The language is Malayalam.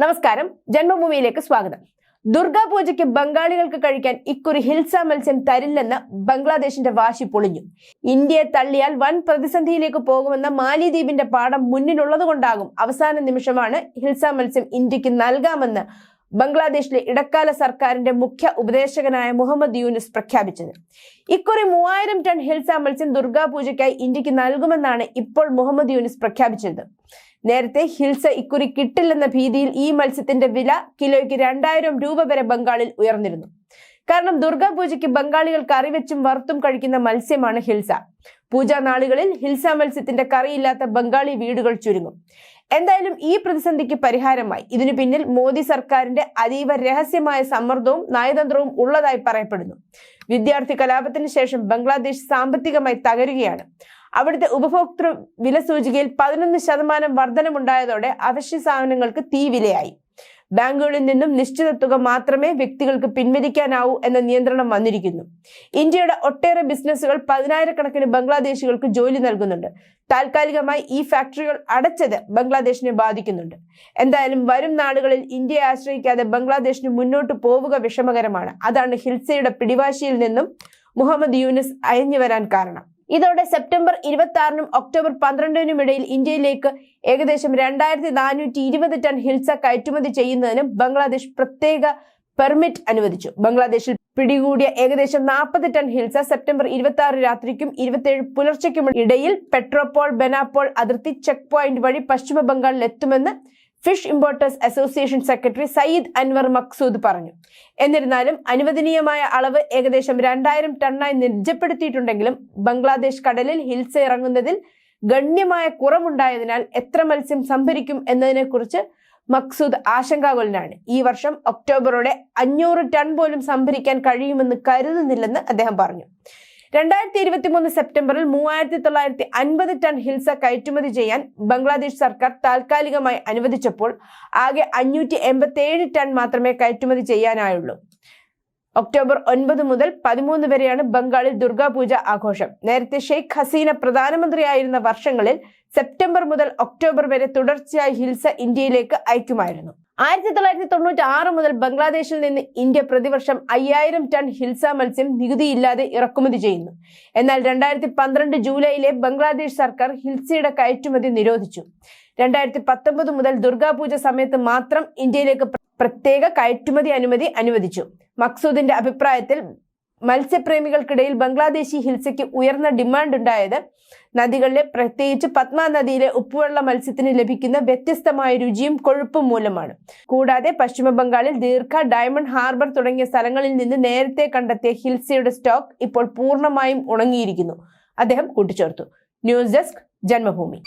നമസ്കാരം. ജന്മഭൂമിയിലേക്ക് സ്വാഗതം. ദുർഗാ പൂജയ്ക്ക് ബംഗാളികൾക്ക് കഴിക്കാൻ ഇക്കുറി ഹിൽസ മത്സ്യം തരില്ലെന്ന് ബംഗ്ലാദേശിന്റെ വാശി പൊളിഞ്ഞു. ഇന്ത്യയെ തള്ളിയാൽ വൻ പ്രതിസന്ധിയിലേക്ക് പോകുമെന്ന മാലിദ്വീപിന്റെ പാഠം മുന്നിലുള്ളതുകൊണ്ടാകും അവസാന നിമിഷമാണ് ഹിൽസ മത്സ്യം ഇന്ത്യയ്ക്ക് നൽകാമെന്ന് ബംഗ്ലാദേശിലെ ഇടക്കാല സർക്കാരിന്റെ മുഖ്യ ഉപദേശകനായ മുഹമ്മദ് യൂനിസ് പ്രഖ്യാപിച്ചത്. ഇക്കുറി മൂവായിരം ടൺ ഹിൽസ മത്സ്യം ദുർഗാ പൂജയ്ക്കായി ഇന്ത്യയ്ക്ക് നൽകുമെന്നാണ് ഇപ്പോൾ മുഹമ്മദ് യൂനിസ് പ്രഖ്യാപിച്ചത്. നേരത്തെ ഹിൽസ ഇക്കുറി കിട്ടില്ലെന്ന ഭീതിയിൽ ഈ മത്സ്യത്തിന്റെ വില കിലോയ്ക്ക് രണ്ടായിരം രൂപ വരെ ബംഗാളിൽ ഉയർന്നിരുന്നു. കാരണം ദുർഗാപൂജയ്ക്ക് ബംഗാളികൾ കറി വെച്ചും വറുത്തും കഴിക്കുന്ന മത്സ്യമാണ് ഹിൽസ. പൂജാ നാളുകളിൽ ഹിൽസ മത്സ്യത്തിന്റെ കറിയില്ലാത്ത ബംഗാളി വീടുകൾ ചുരുങ്ങും. എന്തായാലും ഈ പ്രതിസന്ധിക്ക് പരിഹാരമായി. ഇതിനു പിന്നിൽ മോദി സർക്കാരിന്റെ അതീവ രഹസ്യമായ സമ്മർദ്ദവും നയതന്ത്രവും ഉള്ളതായി പറയപ്പെടുന്നു. വിദ്യാർത്ഥി കലാപത്തിന് ശേഷം ബംഗ്ലാദേശ് സാമ്പത്തികമായി തകരുകയാണ്. അവിടുത്തെ ഉപഭോക്തൃ വില സൂചികയിൽ പതിനൊന്ന് ശതമാനം വർധനമുണ്ടായതോടെ അവശ്യ സാധനങ്ങൾക്ക് തീ വിലയായി. ബാങ്കുകളിൽ നിന്നും നിശ്ചിത തുക മാത്രമേ വ്യക്തികൾക്ക് പിൻവലിക്കാനാവൂ എന്ന നിയന്ത്രണം വന്നിരിക്കുന്നു. ഇന്ത്യയുടെ ഒട്ടേറെ ബിസിനസ്സുകൾ പതിനായിരക്കണക്കിന് ബംഗ്ലാദേശികൾക്ക് ജോലി നൽകുന്നുണ്ട്. താൽക്കാലികമായി ഈ ഫാക്ടറികൾ അടച്ചത് ബംഗ്ലാദേശിനെ ബാധിക്കുന്നുണ്ട്. എന്തായാലും വരും നാളുകളിൽ ഇന്ത്യയെ ആശ്രയിക്കാതെ ബംഗ്ലാദേശിന് മുന്നോട്ട് പോവുക വിഷമകരമാണ്. അതാണ് ഹിൽസയുടെ പിടിവാശിയിൽ നിന്നും മുഹമ്മദ് യൂനിസ് അയഞ്ഞു വരാൻ കാരണം. ഇതോടെ സെപ്റ്റംബർ ഇരുപത്തി ആറിനും ഒക്ടോബർ പന്ത്രണ്ടിനും ഇടയിൽ ഇന്ത്യയിലേക്ക് ഏകദേശം രണ്ടായിരത്തി നാനൂറ്റി ഇരുപത് ടൺ ഹിൽസ കയറ്റുമതി ചെയ്യുന്നതിന് ബംഗ്ലാദേശ് പ്രത്യേക പെർമിറ്റ് അനുവദിച്ചു. ബംഗ്ലാദേശിൽ പിടികൂടിയ ഏകദേശം നാൽപ്പത് ടൺ ഹിൽസ സെപ്റ്റംബർ ഇരുപത്തി ആറ് രാത്രിക്കും ഇരുപത്തിയേഴ് പുലർച്ചയ്ക്കും ഇടയിൽ പെട്രോപോൾ ബെനാപോൾ അതിർത്തി ചെക്ക് പോയിന്റ് വഴി പശ്ചിമ ബംഗാളിൽ എത്തുമെന്ന് fish importers association secretary Syed Anwar Maqsood പറഞ്ഞു. എന്നിരുന്നാലും അനുവദനീയമായ അളവ് ഏകദേശം രണ്ടായിരം ടണ്ണായി നിജപ്പെടുത്തിയിട്ടുണ്ടെങ്കിലും ബംഗ്ലാദേശ് കടലിൽ ഹിൽസ് ഇറങ്ങുന്നതിൽ ഗണ്യമായ കുറവുണ്ടായതിനാൽ എത്ര മത്സ്യം സംഭരിക്കും എന്നതിനെക്കുറിച്ച് മക്സൂദ് ആശങ്കാകുലനാണ്. ഈ വർഷം ഒക്ടോബറോടെ അഞ്ഞൂറ് ടൺ പോലും സംഭരിക്കാൻ കഴിയുമെന്ന് കരുതുന്നില്ലെന്ന് അദ്ദേഹം പറഞ്ഞു. രണ്ടായിരത്തി ഇരുപത്തി മൂന്ന് സെപ്റ്റംബറിൽ മൂവായിരത്തി തൊള്ളായിരത്തി അൻപത് ടൺ ഹിൽസ കയറ്റുമതി ചെയ്യാൻ ബംഗ്ലാദേശ് സർക്കാർ താൽക്കാലികമായി അനുവദിച്ചപ്പോൾ ആകെ അഞ്ഞൂറ്റി എൺപത്തി ഏഴ് ടൺ മാത്രമേ കയറ്റുമതി ചെയ്യാനായുള്ളൂ. ഒക്ടോബർ ഒൻപത് മുതൽ പതിമൂന്ന് വരെയാണ് ബംഗാളിൽ ദുർഗാപൂജ ആഘോഷം. നേരത്തെ ഷെയ്ഖ് ഹസീന പ്രധാനമന്ത്രിയായിരുന്ന വർഷങ്ങളിൽ സെപ്റ്റംബർ മുതൽ ഒക്ടോബർ വരെ തുടർച്ചയായി ഹിൽസ ഇന്ത്യയിലേക്ക് അയക്കുമായിരുന്നു. ആയിരത്തി തൊള്ളായിരത്തി തൊണ്ണൂറ്റി ആറ് മുതൽ ബംഗ്ലാദേശിൽ നിന്ന് ഇന്ത്യ പ്രതിവർഷം അയ്യായിരം ടൺ ഹിൽസ മത്സ്യം നികുതിയില്ലാതെ ഇറക്കുമതി ചെയ്യുന്നു. എന്നാൽ രണ്ടായിരത്തി പന്ത്രണ്ട് ജൂലൈയിലെ ബംഗ്ലാദേശ് സർക്കാർ ഹിൽസയുടെ കയറ്റുമതി നിരോധിച്ചു. രണ്ടായിരത്തി പത്തൊമ്പത് മുതൽ ദുർഗാപൂജ സമയത്ത് മാത്രം ഇന്ത്യയിലേക്ക് പ്രത്യേക കയറ്റുമതി അനുമതി അനുവദിച്ചു. മക്സൂദിന്റെ അഭിപ്രായത്തിൽ മത്സ്യപ്രേമികൾക്കിടയിൽ ബംഗ്ലാദേശി ഹിൽസയ്ക്ക് ഉയർന്ന ഡിമാൻഡ് ഉണ്ടായത് നദികളിലെ പ്രത്യേകിച്ച് പത്മ നദിയിലെ ഉപ്പുവെള്ള മത്സ്യത്തിന് ലഭിക്കുന്ന വ്യത്യസ്തമായ രുചിയും കൊഴുപ്പും മൂലമാണ്. കൂടാതെ പശ്ചിമ ബംഗാളിൽ ദീർഘ ഡയമണ്ട് ഹാർബർ തുടങ്ങിയ സ്ഥലങ്ങളിൽ നിന്ന് നേരത്തെ കണ്ടെത്തിയ ഹിൽസയുടെ സ്റ്റോക്ക് ഇപ്പോൾ പൂർണമായും ഉണങ്ങിയിരിക്കുന്നു. അദ്ദേഹം കൂട്ടിച്ചേർത്തു. News desk Janmabhumi.